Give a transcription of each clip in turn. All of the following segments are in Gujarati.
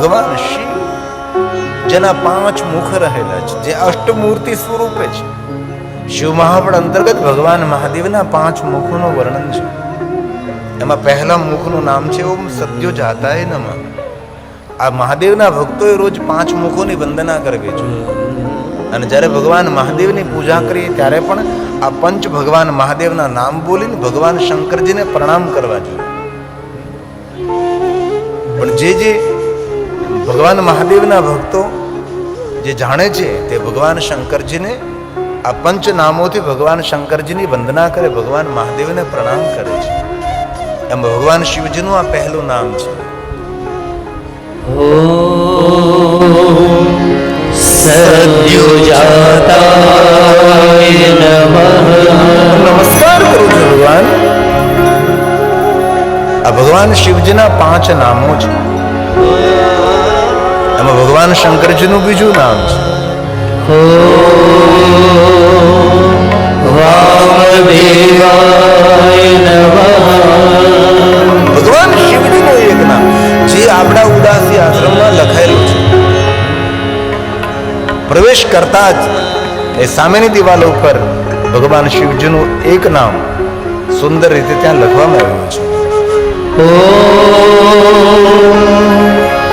ભગવાન શિવ. જેના પાંચ મુખ રહેલા છે, જે અષ્ટમૂર્તિ સ્વરૂપે છે. શિવ મહાપણ અંતર્ગત ભગવાન મહાદેવના પાંચ મુખોનું વર્ણન છે. એમાં પહેલા મુખનું નામ છે ઓમ સત્યો જાતાય નમઃ. આ મહાદેવના ભક્તોએ રોજ પાંચ મુખોની વંદના કરવી જોઈએ અને જ્યારે ભગવાન મહાદેવની પૂજા કરીએ ત્યારે પણ આ પંચ ભગવાન મહાદેવના નામ બોલીને ભગવાન શંકરજીને પ્રણામ કરવા જોઈએ. પણ જે જે ભગવાન મહાદેવના ભક્તો જે જાણે છે તે ભગવાન શંકરજીને, આ પંચ નામોથી ભગવાન શંકરજીની વંદના કરે, ભગવાન મહાદેવને પ્રણામ કરે છે. એમ ભગવાન શિવજીનું આ પહેલું નામ છે. નમસ્કાર ભગવાન. આ ભગવાન શિવજીના પાંચ નામો છે. એમાં ભગવાન શંકરજીનું બીજું નામ છે. ભગવાન શિવજીનું એક નામ, જે આપણા ઉદાસી આશ્રમમાં લખાયેલું છે. પ્રવેશ કરતા જ એ સામેની દિવાલો ઉપર ભગવાન શિવજીનું એક નામ સુંદર રીતે ત્યાં લખવામાં આવ્યું છે.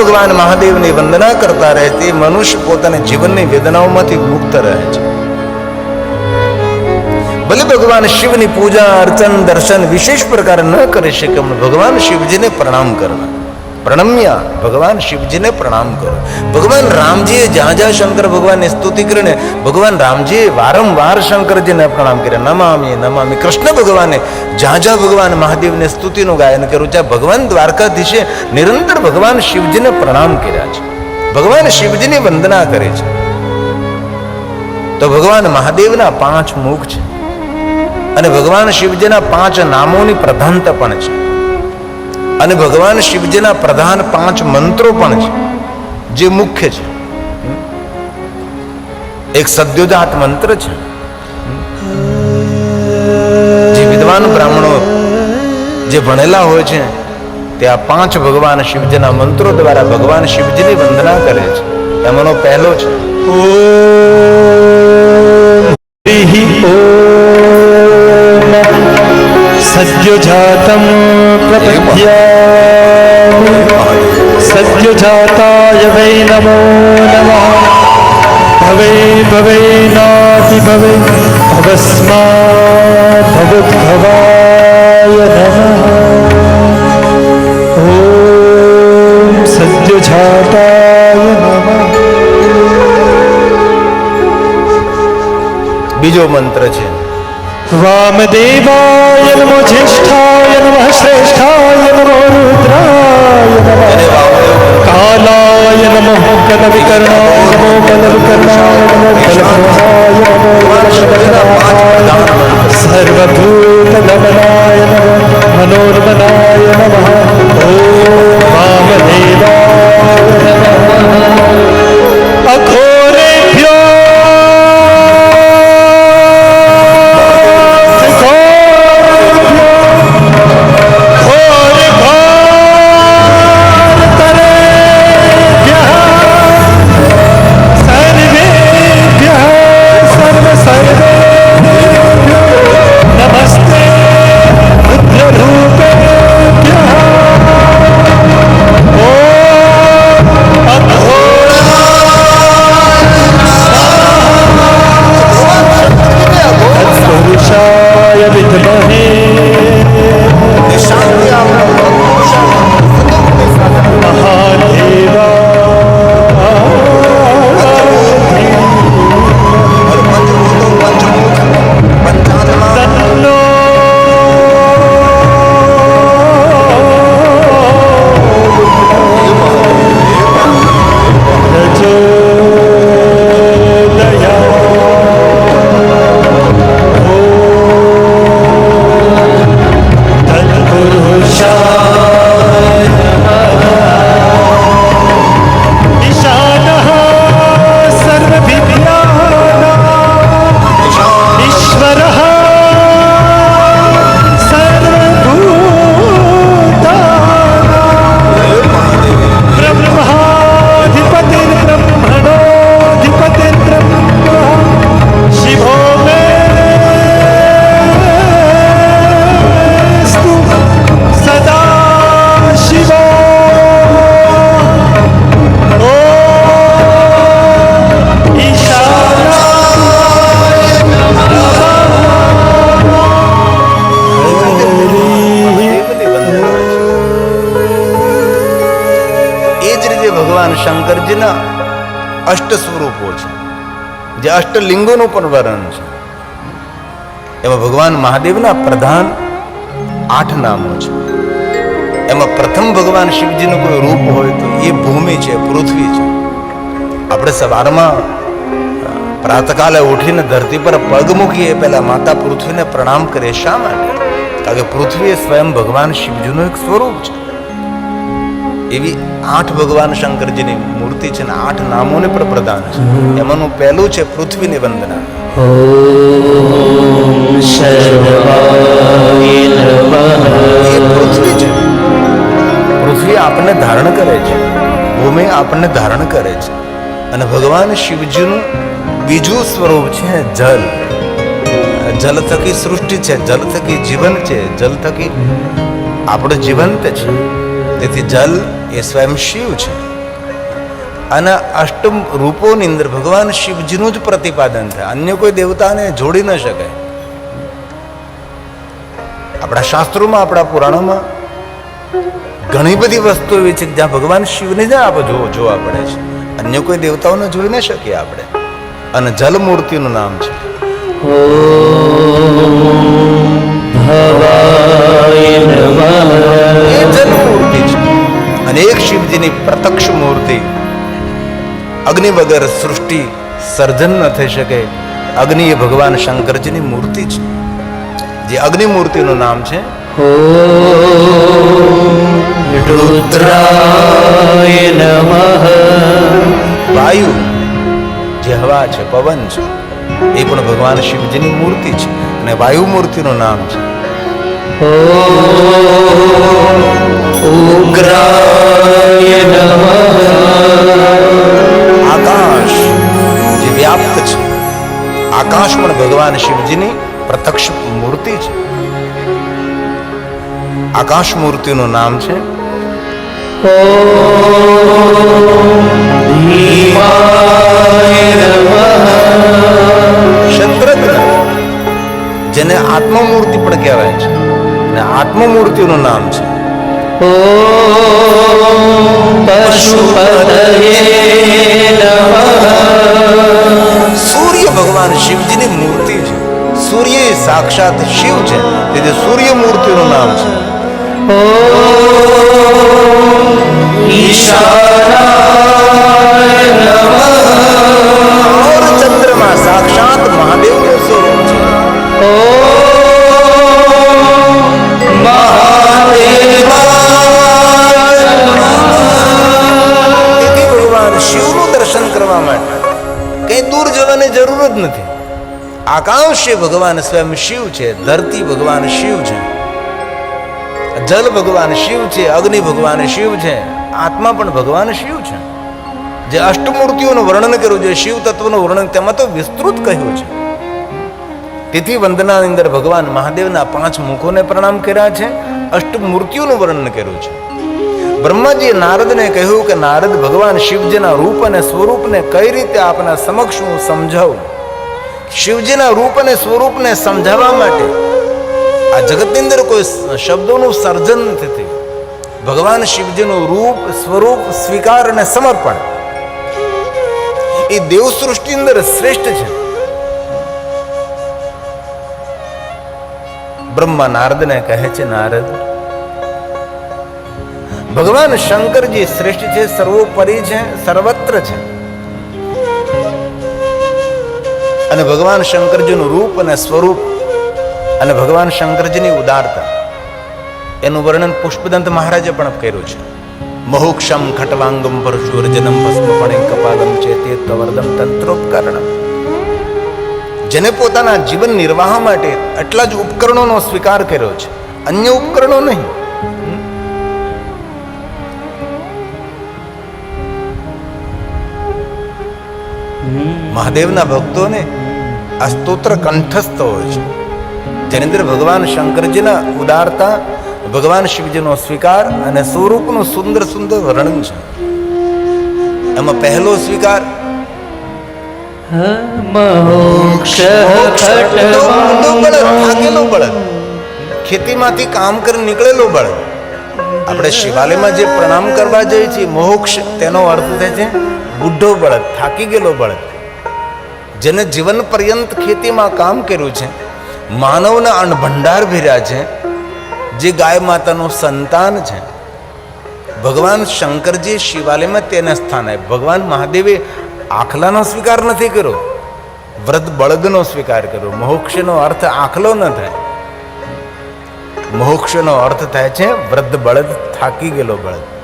ભગવાન મહાદેવની વંદના કરતા રહે તે મનુષ્ય પોતાના જીવનની વેદનાઓમાંથી મુક્ત રહે છે. ભલે ભગવાન શિવની પૂજા, અર્ચન, દર્શન વિશેષ પ્રકારે ન કરી શકે ભગવાન શિવજીને પ્રણામ કરવા. પ્રણમ્યા ભગવાન શિવજીને પ્રણામ કરો. ભગવાન રામજીએ જ્યાં જ્યાં શંકર ભગવાનની સ્તુતિ કરીને ભગવાન રામજીએ વારંવાર શંકરજીને પ્રણામ કર્યા. નમામી નમામી. કૃષ્ણ ભગવાને જ્યાં જ્યાં ભગવાન મહાદેવને સ્તુતિનું ગાયન કર્યું, ત્યાં ભગવાન દ્વારકાધીશે નિરંતર ભગવાન શિવજીને પ્રણામ કર્યા છે. ભગવાન શિવજીની વંદના કરે છે. તો ભગવાન મહાદેવના પાંચ મુખ છે. અને ભગવાન શિવજીના પાંચ નામોની પ્રધાનતા પણ છે. અને ભગવાન શિવજીના પ્રધાન પાંચ મંત્રો પણ છે, જે મુખ્ય છે. એક સદ્યોજાત મંત્ર છે. જે વિદ્વાન બ્રાહ્મણો જે ભણેલા હોય છે, તે આ પાંચ ભગવાન શિવજીના મંત્રો દ્વારા ભગવાન શિવજીની વંદના કરે છે. એમાંનો પહેલો છે. સદ્યોજાતમ प्रपद्यामि सद्युजाताय वै नमो नमः भवे भवेनाति भवे भवस्मात् भवुद्भवाय नमः ॐ सद्युजाताय नमः બીજો મંત્ર છે वामदेवाय नमो ज्येष्ठाय नमः श्रेष्ठाय नमो रुद्राय नमः कालाय नमः कलविकर्णाय नमो बलविकर्णाय नमो बलभ्रमाय नमो बलभद्राय सर्वभूतगमनाय नमः मनोर्मनाय नमः ॐ वामदेवाय नमः अघोरेभ्यो જે અષ્ટલિંગોનું પણ વર્ણન છે. એમાં ભગવાન મહાદેવના પ્રધાન આઠ નામો છે. એમાં પ્રથમ ભગવાન શિવજીનું કોઈ રૂપ હોય તો એ ભૂમિ છે, પૃથ્વી છે. આપણે સવારમાં પ્રાતકાલે ઉઠીને ધરતી પર પગ મૂકીએ પહેલાં માતા પૃથ્વીને પ્રણામ કરીએ. શા માટે? કારણ કે પૃથ્વી એ સ્વયં ભગવાન શિવજીનું એક સ્વરૂપ છે. એવી આઠ ભગવાન શંકરજીની મૂર્તિ છે ને આઠ નામોને પણ પ્રદાન છે. એમાંનું પહેલું છે પૃથ્વીની વંદના. પૃથ્વી છે. પૃથ્વી આપણને ધારણ કરે છે. ભૂમિ આપણને ધારણ કરે છે. અને ભગવાન શિવજીનું બીજું સ્વરૂપ છે જલ. જલ થકી સૃષ્ટિ છે જલ થકી જીવન છે જલ થકી આપણું જીવંત છે. તેથી જલ એ સ્વયં શિવ છે. અને અષ્ટમ રૂપોની અંદર ભગવાન શિવજીનું જ પ્રતિપાદન થાય અન્ય કોઈ દેવતાને જોડી ન શકાય. આપણા શાસ્ત્રોમાં, આપણા પુરાણોમાં ઘણી બધી વસ્તુ એવી છે જ્યાં ભગવાન શિવને જ આપ જોવા પડે છે. અન્ય કોઈ દેવતાઓને જોઈ ન શકીએ આપણે. અને જલમૂર્તિનું નામ છે. અગ્નિ વગર સૃષ્ટિ સર્જન ન થઈ શકે. અગ્નિ એ ભગવાન શંકરજીની મૂર્તિ છે. જે અગ્નિ મૂર્તિનું નામ છે રુદ્રાય વાયુ જે હવા છે પવન છે એ પણ ભગવાન શિવજીની મૂર્તિ છે અને વાયુ મૂર્તિનું નામ છે. ઉગ્રાય નમઃ. વ્યાપ્ત છે. આકાશ પણ ભગવાન શિવજીની પ્રત્યક્ષ મૂર્તિ છે. આકાશ મૂર્તિનું નામ છે જેને આત્મમૂર્તિ પણ કહેવાય છે. અને આત્મમૂર્તિનું નામ છે ॐ પશુપતયે નમઃ સૂર્ય ભગવાન શિવજીની મૂર્તિ છે સૂર્ય સાક્ષાત શિવ છે તેથી સૂર્ય મૂર્તિનું નામ છે ॐ ઈશાનાય ચંદ્રમાં સાક્ષાત મહાદેવ કરવા માટે. કઈ દૂર જવાની જરૂર જ નથી. આકાશ ભગવાન સ્વયં શિવ છે, ધરતી ભગવાન શિવ છે, જલ ભગવાન શિવ છે, અગ્નિ ભગવાન શિવ છે, આત્મા પણ ભગવાન શિવ છે. જે અષ્ટમૂર્તિઓનું વર્ણન કર્યું છે શિવ તત્વનું વર્ણન, તેમાં તો વિસ્તૃત કહ્યું છે. તેથી વંદનાની અંદર ભગવાન મહાદેવના પાંચ મુખોને પ્રણામ કર્યા છે, અષ્ટમૂર્તિઓનું વર્ણન કર્યું છે. બ્રહ્માજીએ નારદને કહ્યું કે, નારદ ભગવાન શિવજીના રૂપ અને સ્વરૂપને કઈ રીતે આપના સમક્ષ હું સમજાવું? શિવજીના રૂપ અને સ્વરૂપને સમજાવવા માટે આ જગતની અંદર કોઈ શબ્દોનું સર્જન નથી થયું. ભગવાન શિવજીનું રૂપ, સ્વરૂપ, સ્વીકાર અને સમર્પણ એ દેવ સૃષ્ટિ અંદર શ્રેષ્ઠ છે. બ્રહ્મા નારદને કહે છે, નારદ ભગવાન શંકરજી શ્રેષ્ઠ છે, સર્વોપરી છે, સર્વત્ર છે. અને ભગવાન શંકરજીનું રૂપ અને સ્વરૂપ અને ભગવાન શંકરજીની ઉદારતા, એનું વર્ણન પુષ્પદંત મહારાજે પણ કર્યું છે. મહોક્ષમ ખટવાંગમ પરશુર્જનમ ભસ્મપણે કપાલમ ચેતે તવર્દમ તંત્રોપકરણમ. જેને પોતાના જીવન નિર્વાહ માટે આટલા જ ઉપકરણોનો સ્વીકાર કર્યો છે. અન્ય ઉપકરણો નહીં. મહાદેવના ભક્તોને આ સ્તોત્ર કંઠસ્થ હોય છે. જેની અંદર ભગવાન શંકરજીના ઉદારતા ભગવાન શિવજીનો સ્વીકાર અને સ્વરૂપનું સુંદર સુંદર વર્ણન છે. એમાં પહેલો સ્વીકાર ખેતીમાંથી કામ કરી નીકળેલો બળદ. આપણે શિવાલયમાં જે પ્રણામ કરવા જઈએ છીએ મોક્ષ તેનો અર્થ થાય છે બુઢો બળદ થાકી ગયેલો બળદ. જેને જીવન પર્યંત ખેતીમાં કામ કર્યું છે, માનવના અન્નભંડાર ભીર્યા છે, જે ગાય માતાનું સંતાન છે. ભગવાન શંકરજી શિવાલયમાં તેને સ્થાન આપ્યું. ભગવાન મહાદેવે આખલાનો સ્વીકાર નથી કર્યો. વ્રત બળદનો સ્વીકાર કર્યો. મોક્ષનો અર્થ આખલો ન થાય. મોક્ષનો અર્થ થાય છે વૃદ્ધ બળદ થાકી ગયેલો બળદ.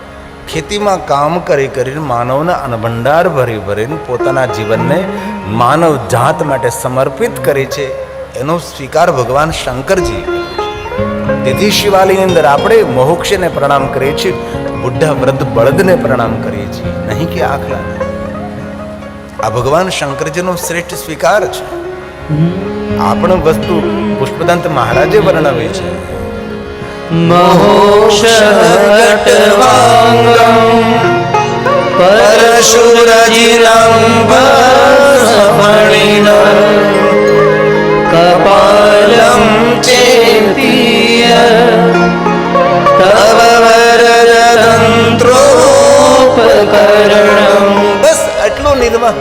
ખેતીમાં કામ કરી કરીને માનવના અનભંડાર ભરી ભરીને પોતાના જીવનને માનવ જાત માટે સમર્પિત કરી છે, એનો સ્વીકાર ભગવાન શંકરજી તેથી શિવાલયની અંદર આપણે મોહક્ષને પ્રણામ કરીએ છીએ બુઢા વૃદ્ધ બળદને પ્રણામ કરીએ છીએ. નહીં કે આખલા આ ભગવાન શંકરજીનો શ્રેષ્ઠ સ્વીકાર છે. આ વસ્તુ પુષ્પદંત મહારાજે વર્ણવે છે. मोक्षघटवाङ्गम् परशुरजिरम्भसफणिन कपालं चेतीय तव वरदतन्त्रोपकरणम् બસ આટલું નિર્વાહ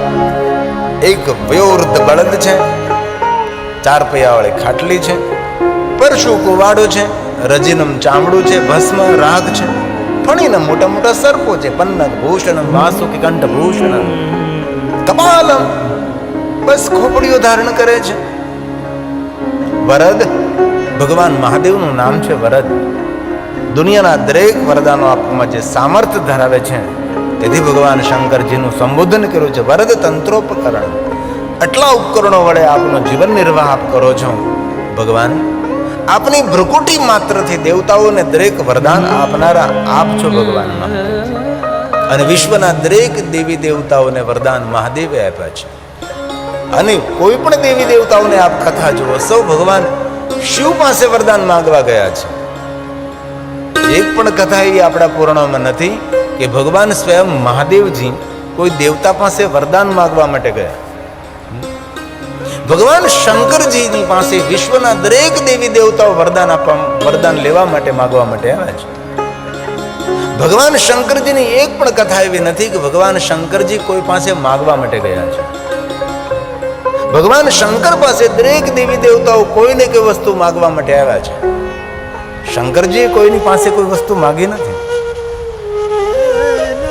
એક વયોવૃદ્ધ બળદ છે ચાર પૈયાવાળી ખાટલી છે પરશુ કુવાડો છે રજીનમ ચામડું છે, ભસ્મ, રાગ છે. ફણીના મોટા મોટા સર્પો છે પન્નક ભૂષણમ, વાસુકી કંઠ ભૂષણમ કપાલમ બસ ખોપડીઓ ધારણ કરે છે. વરદ, ભગવાન મહાદેવનું નામ છે વરદ. દુનિયાના દરેક વરદાનો આપવામાં જે સામર્થ્ય ધરાવે છે, તેથી ભગવાન શંકરજીનું સંબોધન કર્યું છે, વરદ તંત્રોપકરણ. આટલા ઉપકરણો વડે આપનો જીવન નિર્વાહ આપ કરો છો. ભગવાન આપની ભ્રુકુટી માત્રથી દેવતાઓને દરેક વરદાન આપનારા આપ છો ભગવાનમાં. અને વિશ્વના દરેક દેવી દેવતાઓને વરદાન મહાદેવે આપ્યા છે. અને કોઈ પણ દેવી દેવતાઓને આપ કથા જુઓ, સૌ ભગવાન શિવ પાસે વરદાન માંગવા ગયા છે. એક પણ કથા એ આપણા પુરાણોમાં નથી કે ભગવાન સ્વયં મહાદેવજી કોઈ દેવતા પાસે વરદાન માંગવા માટે ગયા. ભગવાન શંકરજીની પાસે વિશ્વના દરેક દેવી દેવતાઓ વરદાન આપવા વરદાન લેવા માટે માગવા માટે આવ્યા છે. ભગવાન શંકરજીની એક પણ કથા એવી નથી કે ભગવાન શંકરજી કોઈ પાસે માગવા માટે ગયા છે. ભગવાન શંકર પાસે દરેક દેવી દેવતાઓ કોઈને કોઈ વસ્તુ માગવા માટે આવ્યા છે. શંકરજીએ કોઈની પાસે કોઈ વસ્તુ માગી નથી.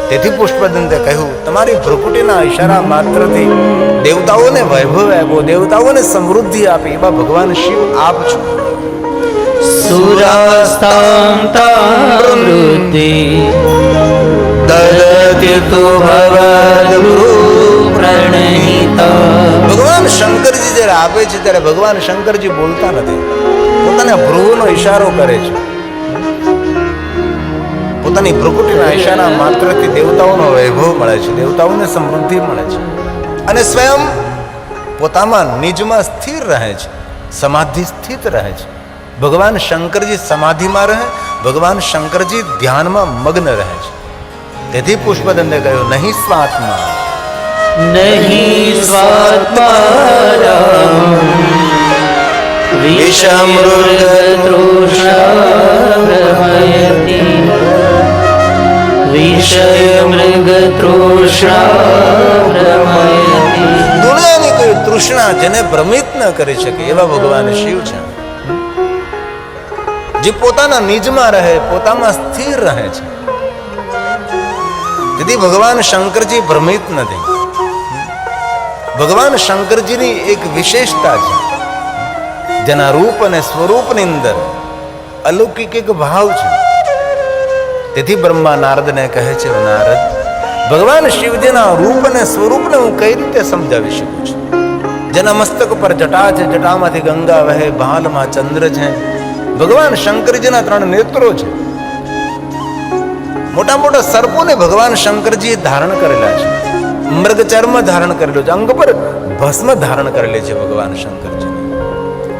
તેથી પુષ્પદંતે કહ્યું તમારી ભ્રુકુટીના ઈશારા માત્રથી દેવતાઓને વૈભવ આપ્યો દેવતાઓને સમૃદ્ધિ આપી એવા ભગવાન શિવ આપ છો. સુરાસ્તાંતામૃતિ દરતિતુ ભગવાન શંકરજી જ્યારે આપે છે ત્યારે ભગવાન શંકરજી બોલતા નથી. પોતાના ભ્રુવનો ઈશારો કરે છે. પોતાની પ્રકૃતિના ઇશારા માત્રથી દેવતાઓનો વૈભવ મળે છે, દેવતાઓને સમૃદ્ધિ મળે છે. અને સ્વયં પોતામાં નિજમાં સ્થિર રહે છે, સમાધિ સ્થિત રહે છે. ભગવાન શંકરજી સમાધિમાં રહે, ભગવાન શંકરજી ધ્યાનમાં મગ્ન રહે છે. તેથી પુષ્પદંડે ગયો નહીં સ્વાત્મા. નહીં સ્વાત્મા વિષમૃત દુનિયાની કોઈ તૃષ્ણા જેને ભ્રમિત ન કરી શકે એવા ભગવાન શિવ છે. જે પોતાના નિજમાં રહે, પોતામાં સ્થિર રહે છે. તેથી ભગવાન શંકરજી ભ્રમિત નથી. ભગવાન શંકરજીની એક વિશેષતા છે. જેના રૂપ અને સ્વરૂપની અંદર અલૌકિક એક ભાવ છે. તેથી બ્રહ્મા નારદને કહે છે નારદ, ભગવાન શિવજીના રૂપ અને સ્વરૂપને હું કઈ રીતે સમજાવી શકું છું? જેના મસ્તક પર જટા છે, જટામાંથી ગંગા વહે, ભાલમાં ચંદ્ર છે. ભગવાન શંકરજીના ત્રણ નેત્રો છે. મોટા મોટા સર્પોને ભગવાન શંકરજીએ ધારણ કરેલા છે. મૃગ ચર્મ ધારણ કરેલો છે. અંગ પર ભસ્મ ધારણ કરેલી છે ભગવાન શંકરજી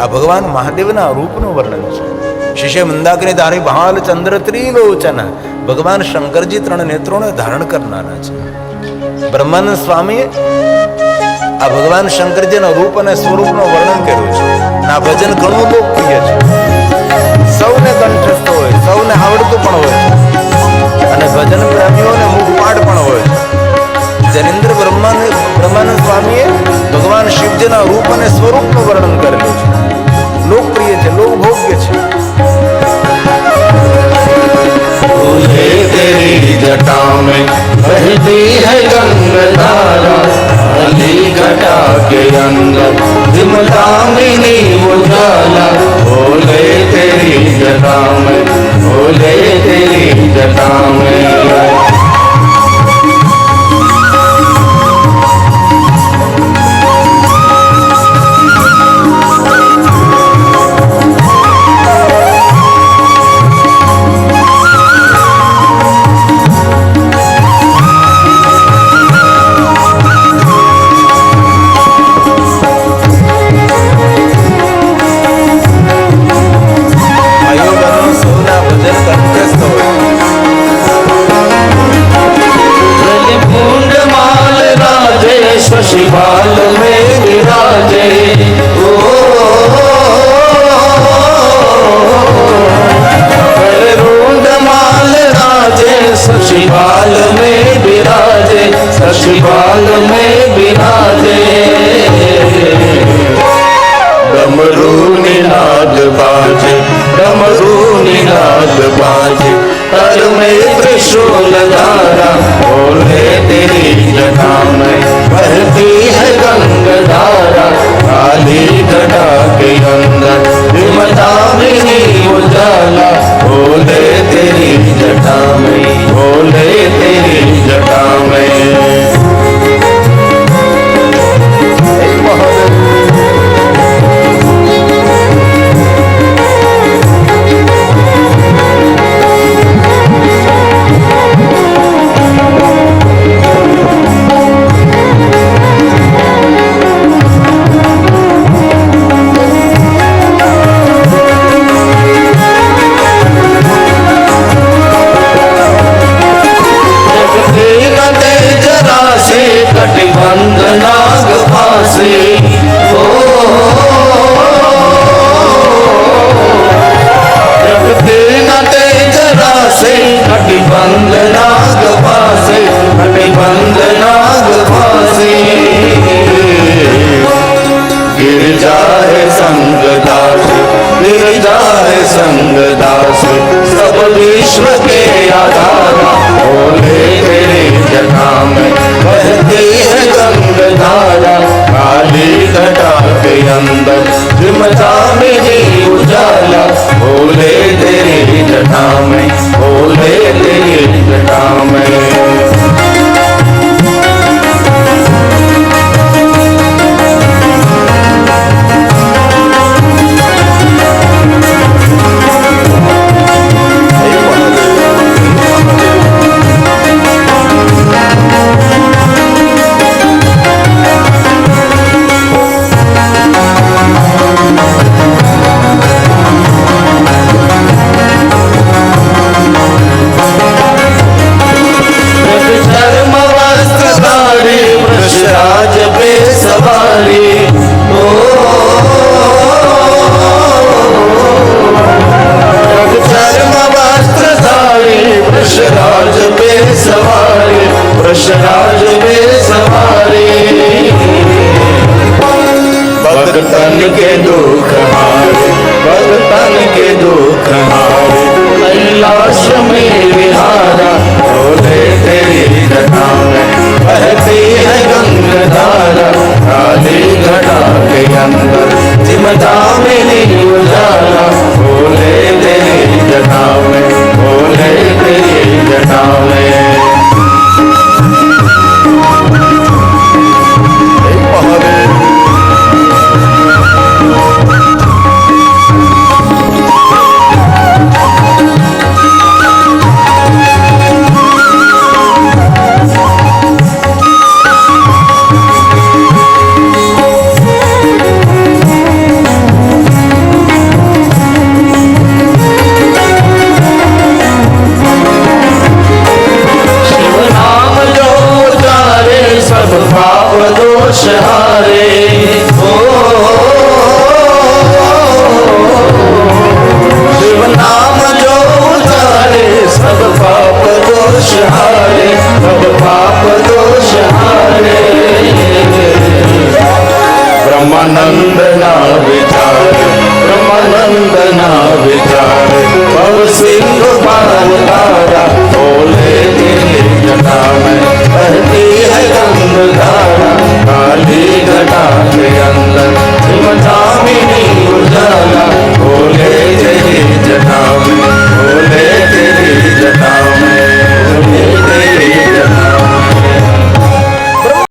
આ ભગવાન મહાદેવના રૂપનું વર્ણન છે. શિષ્ય મંદાકની ધારી ભાલ ચંદ્ર ત્રિલોચન. ભગવાન શંકરજી ત્રણ નેત્રોને ધારણ કરનારા છે. બ્રહ્માનંદ સ્વામીએ આ ભગવાન શંકરજીના રૂપ અને સ્વરૂપનું વર્ણન કર્યું છે. આ ભજન ઘણું લોકપ્રિય છે. સૌને કંઠસ્થ હોય, સૌને આવડતું પણ હોય છે. અને ભજન પ્રેમીઓને મુખપાઠ પણ હોય છે. જનેન્દ્ર બ્રહ્માન, બ્રહ્માનંદ સ્વામીએ ભગવાન શિવજીના રૂપ અને સ્વરૂપનું વર્ણન કરેલું છે. લોકપ્રિય છે, લોકભોગ્ય છે. जिमदामिनी उजाला बोले तेरी जटा में बोले तेरी जटा में के अंदर विमता में ही उजाला बोले तेरी जटा में बोले तेरी जटा में